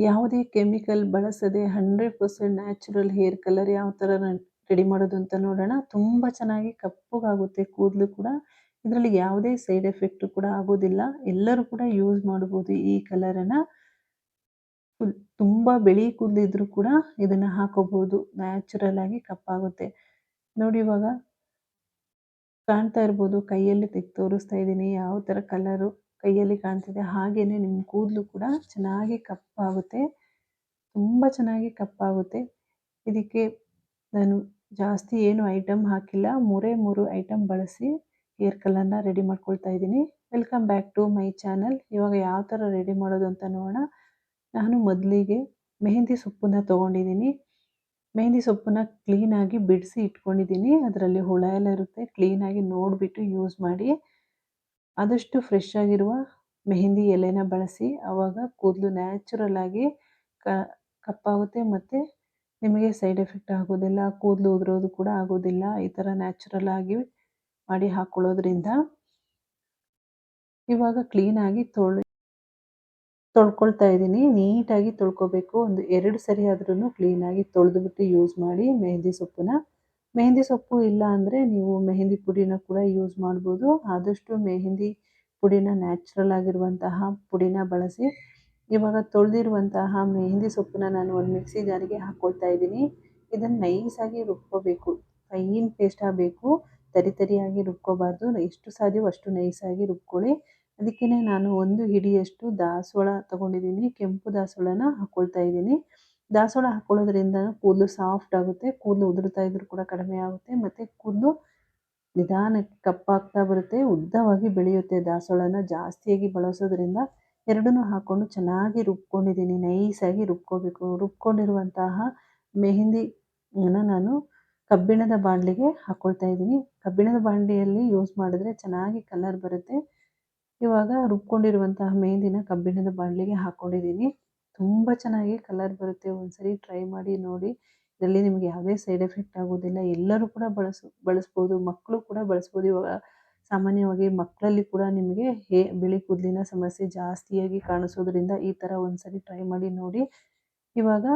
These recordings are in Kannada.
ಯಾವುದೇ ಕೆಮಿಕಲ್ ಬಳಸದೆ hundred percent natural hair colour ಯಾವ ಥರ ರೆಡಿ ಮಾಡೋದು ಅಂತ ನೋಡೋಣ. ತುಂಬ ಚೆನ್ನಾಗಿ ಕಪ್ಪಗಾಗುತ್ತೆ ಕೂದಲು ಕೂಡ. ಇದರಲ್ಲಿ ಯಾವುದೇ ಸೈಡ್ ಎಫೆಕ್ಟ್ ಕೂಡ ಆಗೋದಿಲ್ಲ. ಎಲ್ಲರೂ ಕೂಡ ಯೂಸ್ ಮಾಡಬಹುದು ಈ ಕಲರನ್ನು ತುಂಬಾ ಬಿಳಿ ಕೂದಲಿದ್ರು ಕೂಡ ಇದನ್ನ ಹಾಕೋಬಹುದು ನ್ಯಾಚುರಲ್ ಆಗಿ ಕಪ್ಪಾಗುತ್ತೆ. ನೋಡಿ ಇವಾಗ ಕಾಣ್ತಾ ಇರ್ಬೋದು, ಕೈಯಲ್ಲಿ ತೆಗೆದು ತೋರಿಸ್ತಾ ಇದ್ದೀನಿ ಯಾವ ತರ ಕಲರು ಕೈಯಲ್ಲಿ ಕಾಣ್ತಿದೆ. ಹಾಗೆಯೇ ನಿಮ್ಮ ಕೂದಲು ಕೂಡ ಚೆನ್ನಾಗಿ ಕಪ್ಪಾಗುತ್ತೆ. ತುಂಬ ಚೆನ್ನಾಗಿ ಕಪ್ಪಾಗುತ್ತೆ. ಇದಕ್ಕೆ ನಾನು ಜಾಸ್ತಿ ಏನು ಐಟಮ್ ಹಾಕಿಲ್ಲ. ಮೂರೇ ಮೂರು ಐಟಮ್ ಬಳಸಿ ಹೇರ್ ಕಲರ್ನ ರೆಡಿ ಮಾಡ್ಕೊಳ್ತಾ ಇದ್ದೀನಿ. Welcome back to my channel ಇವಾಗ ಯಾವ ಥರ ರೆಡಿ ಮಾಡೋದು ಅಂತ ನೋಡೋಣ. ನಾನು ಮೊದಲಿಗೆ ಮೆಹಂದಿ ಸೊಪ್ಪನ್ನ ತೊಗೊಂಡಿದ್ದೀನಿ. ಮೆಹಂದಿ ಸೊಪ್ಪನ್ನ ಕ್ಲೀನಾಗಿ ಬಿಡಿಸಿ ಇಟ್ಕೊಂಡಿದ್ದೀನಿ. ಅದರಲ್ಲಿ ಹುಳ ಎಲ್ಲ ಇರುತ್ತೆ. ಕ್ಲೀನಾಗಿ ನೋಡಿಬಿಟ್ಟು ಯೂಸ್ ಮಾಡಿ ಆದಷ್ಟು ಫ್ರೆಶ್ ಆಗಿರುವ ಮೆಹಂದಿ ಎಲೆನ ಬಳಸಿ ಆವಾಗ ಕೂದಲು ನ್ಯಾಚುರಲ್ ಆಗಿ ಕಪ್ಪಾಗುತ್ತೆ ಮತ್ತು ನಿಮಗೆ ಸೈಡ್ ಎಫೆಕ್ಟ್ ಆಗೋದಿಲ್ಲ, ಕೂದಲು ಉದುರೋದು ಕೂಡ ಆಗೋದಿಲ್ಲ, ಈ ಥರ ನ್ಯಾಚುರಲ್ ಆಗಿ ಮಾಡಿ ಹಾಕ್ಕೊಳ್ಳೋದ್ರಿಂದ ಇವಾಗ ಕ್ಲೀನಾಗಿ ತೊಳಿ, ತೊಳ್ಕೊಳ್ತಾ ಇದ್ದೀನಿ. ನೀಟಾಗಿ ತೊಳ್ಕೊಬೇಕು. ಒಂದು ಎರಡು ಸರಿ ಆದ್ರೂ ಕ್ಲೀನಾಗಿ ತೊಳೆದುಬಿಟ್ಟು ಯೂಸ್ ಮಾಡಿ ಮೆಹಂದಿ ಸೊಪ್ಪನ್ನ ಮೆಹಂದಿ ಸೊಪ್ಪು ಇಲ್ಲ ಅಂದರೆ ನೀವು ಮೆಹಂದಿ ಪುಡಿನ ಕೂಡ ಯೂಸ್ ಮಾಡ್ಬೋದು. ಆದಷ್ಟು ಮೆಹಂದಿ ಪುಡಿನ ನ್ಯಾಚುರಲ್ ಆಗಿರುವಂತಹ ಪುಡಿನ ಬಳಸಿ. ಇವಾಗ ತೊಳೆದಿರುವಂತಹ ಮೆಹಂದಿ ಸೊಪ್ಪನ್ನ ನಾನು ಒಂದು ಮಿಕ್ಸಿ ಜಾರಿಗೆ ಹಾಕ್ಕೊಳ್ತಾ ಇದ್ದೀನಿ. ಇದನ್ನು ನೈಸಾಗಿ ರುಬ್ಕೋಬೇಕು. ಫೈನ್ ಪೇಸ್ಟ್ ಆಗಬೇಕು. ತರಿ ತರಿಯಾಗಿ ರುಬ್ಕೋಬಾರ್ದು. ಎಷ್ಟು ಸಾಧ್ಯವೋ ಅಷ್ಟು ನೈಸಾಗಿ ರುಬ್ಕೊಳ್ಳಿ. ಅದಕ್ಕೇ ನಾನು ಒಂದು ಹಿಡಿಯಷ್ಟು ದಾಸವಾಳ ತೊಗೊಂಡಿದ್ದೀನಿ. ಕೆಂಪು ದಾಸವಾಳನ ಹಾಕ್ಕೊಳ್ತಾ ಇದ್ದೀನಿ. ದಾಸವಾಳ ಹಾಕೊಳ್ಳೋದ್ರಿಂದ ಕೂದಲು ಸಾಫ್ಟ್ ಆಗುತ್ತೆ, ಕೂದಲು ಉದುರ್ತಾ ಇದ್ರೂ ಕೂಡ ಕಡಿಮೆ ಆಗುತ್ತೆ, ಮತ್ತು ಕೂದಲು ನಿಧಾನಕ್ಕೆ ಕಪ್ಪಾಗ್ತಾ ಬರುತ್ತೆ, ಉದ್ದವಾಗಿ ಬೆಳೆಯುತ್ತೆ. ದಾಸವಾಳನ ಜಾಸ್ತಿಯಾಗಿ ಬಳಸೋದ್ರಿಂದ ಎರಡನ್ನೂ ಹಾಕ್ಕೊಂಡು ಚೆನ್ನಾಗಿ ರುಬ್ಕೊಂಡಿದ್ದೀನಿ, ನೈಸಾಗಿ ರುಬ್ಕೋಬೇಕು. ರುಬ್ಕೊಂಡಿರುವಂತಹ ಮೆಹಂದಿ ನಾನು ಕಬ್ಬಿಣದ ಬಾಣಲಿಗೆ ಹಾಕ್ಕೊಳ್ತಾ ಇದ್ದೀನಿ. ಕಬ್ಬಿಣದ ಬಾಣಲಿಯಲ್ಲಿ ಯೂಸ್ ಮಾಡಿದ್ರೆ ಚೆನ್ನಾಗಿ ಕಲರ್ ಬರುತ್ತೆ. ಇವಾಗ ರುಬ್ಕೊಂಡಿರುವಂತಹ ಮೆಹಂದಿನ ಕಬ್ಬಿಣದ ಬಾಣಲಿಗೆ ಹಾಕ್ಕೊಂಡಿದ್ದೀನಿ ತುಂಬ ಚೆನ್ನಾಗಿ ಕಲರ್ ಬರುತ್ತೆ. ಒಂದ್ಸರಿ ಟ್ರೈ ಮಾಡಿ ನೋಡಿ. ಇದರಲ್ಲಿ ನಿಮಗೆ ಯಾವುದೇ ಸೈಡ್ ಎಫೆಕ್ಟ್ ಆಗೋದಿಲ್ಲ. ಎಲ್ಲರೂ ಕೂಡ ಬಳಸ, ಬಳಸ್ಬೋದು. ಮಕ್ಕಳು ಕೂಡ ಬಳಸ್ಬೋದು. ಇವಾಗ ಸಾಮಾನ್ಯವಾಗಿ ಮಕ್ಕಳಲ್ಲಿ ಕೂಡ ನಿಮಗೆ ಹೇ, ಬಿಳಿ ಕೂದಲಿನ ಸಮಸ್ಯೆ ಜಾಸ್ತಿಯಾಗಿ ಕಾಣಿಸೋದ್ರಿಂದ ಈ ಥರ ಒಂದ್ಸರಿ ಟ್ರೈ ಮಾಡಿ ನೋಡಿ. ಇವಾಗ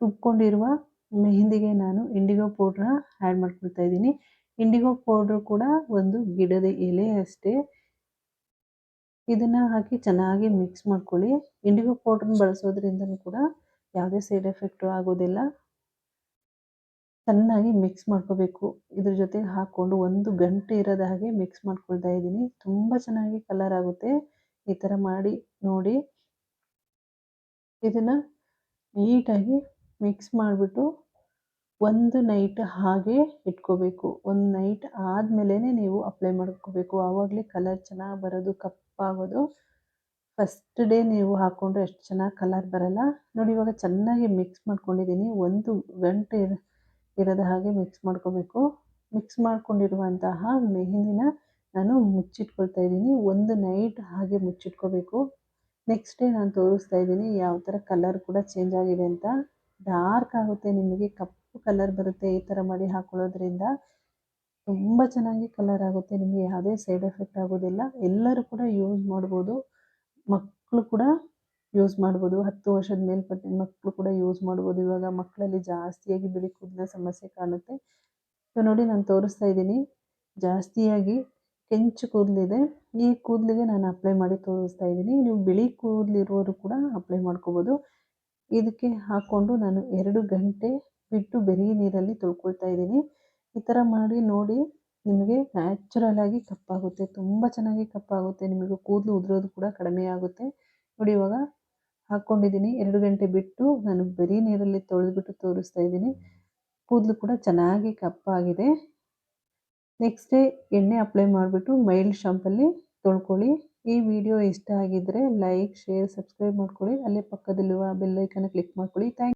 ರುಬ್ಕೊಂಡಿರುವ ಮೆಹಂದಿಗೆ ನಾನು ಇಂಡಿಗೋ ಪೌಡ್ರನ್ನ ಆ್ಯಡ್ ಮಾಡ್ಕೊಳ್ತಾ ಇದ್ದೀನಿ. ಇಂಡಿಗೋ ಪೌಡ್ರ್ ಕೂಡ ಒಂದು ಗಿಡದ ಎಲೆ ಅಷ್ಟೇ. ಇದನ್ನು ಹಾಕಿ ಚೆನ್ನಾಗಿ ಮಿಕ್ಸ್ ಮಾಡ್ಕೊಳ್ಳಿ. ಇಂಡಿಗೋ ಪೌಡ್ರನ್ನ ಬಳಸೋದ್ರಿಂದನೂ ಕೂಡ ಯಾವುದೇ ಸೈಡ್ ಎಫೆಕ್ಟು ಆಗೋದಿಲ್ಲ. ಚೆನ್ನಾಗಿ ಮಿಕ್ಸ್ ಮಾಡ್ಕೋಬೇಕು. ಇದ್ರ ಜೊತೆಗೆ ಹಾಕ್ಕೊಂಡು ಒಂದು ಗಂಟೆ ಇರೋದ ಹಾಗೆ ಮಿಕ್ಸ್ ಮಾಡ್ಕೊಳ್ತಾ ಇದ್ದೀನಿ. ತುಂಬ ಚೆನ್ನಾಗಿ ಕಲರ್ ಆಗುತ್ತೆ. ಈ ಥರ ಮಾಡಿ, ನೋಡಿ. ಇದನ್ನು ನೀಟಾಗಿ ಮಿಕ್ಸ್ ಮಾಡಿಬಿಟ್ಟು ಒಂದು ನೈಟ್ ಹಾಗೆ ಇಟ್ಕೋಬೇಕು. ಒಂದು ನೈಟ್ ಆದಮೇಲೆ ನೀವು ಅಪ್ಲೈ ಮಾಡ್ಕೋಬೇಕು. ಆವಾಗಲೇ ಕಲರ್ ಚೆನ್ನಾಗಿ ಬರೋದು, ಕಪ್ಪಾಗೋದು. ಫಸ್ಟ್ ಡೇ ನೀವು ಹಾಕ್ಕೊಂಡ್ರೆ ಎಷ್ಟು ಚೆನ್ನಾಗಿ ಕಲರ್ ಬರಲ್ಲ. ನೋಡಿ ಇವಾಗ ಚೆನ್ನಾಗಿ ಮಿಕ್ಸ್ ಮಾಡ್ಕೊಂಡಿದ್ದೀನಿ. ಒಂದು ಗಂಟೆ ಇರದ ಹಾಗೆ ಮಿಕ್ಸ್ ಮಾಡ್ಕೋಬೇಕು. ಮಿಕ್ಸ್ ಮಾಡ್ಕೊಂಡಿರುವಂತಹ ಮೆಹಂದಿನ ನಾನು ಮುಚ್ಚಿಟ್ಕೊಳ್ತಾ ಇದ್ದೀನಿ. ಒಂದು ನೈಟ್ ಹಾಗೆ ಮುಚ್ಚಿಟ್ಕೋಬೇಕು. ನೆಕ್ಸ್ಟ್ ಡೇ ನಾನು ತೋರಿಸ್ತಾ ಇದ್ದೀನಿ ಯಾವ ಥರ ಕಲರ್ ಕೂಡ ಚೇಂಜ್ ಆಗಿದೆ ಅಂತ. ಡಾರ್ಕ್ ಆಗುತ್ತೆ, ನಿಮಗೆ ಕಪ್ಪು ಕಲರ್ ಬರುತ್ತೆ ಈ ಥರ ಮಾಡಿ ಹಾಕೊಳ್ಳೋದ್ರಿಂದ ತುಂಬ ಚೆನ್ನಾಗಿ ಕಲರ್ ಆಗುತ್ತೆ, ನಿಮಗೆ ಯಾವುದೇ ಸೈಡ್ ಎಫೆಕ್ಟ್ ಆಗೋದಿಲ್ಲ. ಎಲ್ಲರೂ ಕೂಡ ಯೂಸ್ ಮಾಡ್ಬೋದು, ಮಕ್ಕಳು ಕೂಡ ಯೂಸ್ ಮಾಡ್ಬೋದು, ಹತ್ತು ವರ್ಷದ ಮೇಲ್ಪಟ್ಟಿನ ಮಕ್ಕಳು ಕೂಡ ಯೂಸ್ ಮಾಡ್ಬೋದು. ಇವಾಗ ಮಕ್ಕಳಲ್ಲಿ ಜಾಸ್ತಿಯಾಗಿ ಬಿಳಿ ಕೂದಲಿನ ಸಮಸ್ಯೆ ಕಾಣುತ್ತೆ. ಸೊ ನೋಡಿ, ನಾನು ತೋರಿಸ್ತಾ ಇದ್ದೀನಿ, ಜಾಸ್ತಿಯಾಗಿ ಕೆಂಚು ಕೂದಲಿದೆ. ಈ ಕೂದಲಿಗೆ ನಾನು ಅಪ್ಲೈ ಮಾಡಿ ತೋರಿಸ್ತಾ ಇದ್ದೀನಿ. ನೀವು ಬಿಳಿ ಕೂದಲಿರೋರು ಕೂಡ ಅಪ್ಲೈ ಮಾಡ್ಕೋಬೋದು. ಇದಕ್ಕೆ ಹಾಕ್ಕೊಂಡು ನಾನು ಎರಡು ಗಂಟೆ ಬಿಟ್ಟು ಬೆರಿ ನೀರಲ್ಲಿ ತೊಳ್ಕೊಳ್ತಾ ಇದ್ದೀನಿ. ಈ ಥರ ಮಾಡಿ ನೋಡಿ ನಿಮಗೆ ನ್ಯಾಚುರಲಾಗಿ ಕಪ್ಪಾಗುತ್ತೆ. ತುಂಬ ಚೆನ್ನಾಗಿ ಕಪ್ಪಾಗುತ್ತೆ. ನಿಮಗೆ ಕೂದಲು ಉದುರೋದು ಕೂಡ ಕಡಿಮೆ ಆಗುತ್ತೆ. ನೋಡಿ ಇವಾಗ ಹಾಕ್ಕೊಂಡಿದ್ದೀನಿ ಎರಡು ಗಂಟೆ ಬಿಟ್ಟು ನಾನು ಬರೀ ನೀರಲ್ಲಿ ತೊಳೆದ್ಬಿಟ್ಟು ತೋರಿಸ್ತಾ ಇದ್ದೀನಿ. ಕೂದಲು ಕೂಡ ಚೆನ್ನಾಗಿ ಕಪ್ಪಾಗಿದೆ. ನೆಕ್ಸ್ಟ್ ಡೇ ಎಣ್ಣೆ ಅಪ್ಲೈ ಮಾಡಿಬಿಟ್ಟು ಮೈಲ್ಡ್ ಶಾಂಪಲ್ಲಿ ತೊಳ್ಕೊಳ್ಳಿ. ಈ ವಿಡಿಯೋ ಇಷ್ಟ ಆಗಿದ್ದರೆ ಲೈಕ್ ಶೇರ್ ಸಬ್ಸ್ಕ್ರೈಬ್ ಮಾಡ್ಕೊಳ್ಳಿ. ಅಲ್ಲೇ ಪಕ್ಕದಲ್ಲಿರುವ ಬೆಲ್ಲೈಕನ್ನ ಕ್ಲಿಕ್ ಮಾಡ್ಕೊಳ್ಳಿ. ಥ್ಯಾಂಕ್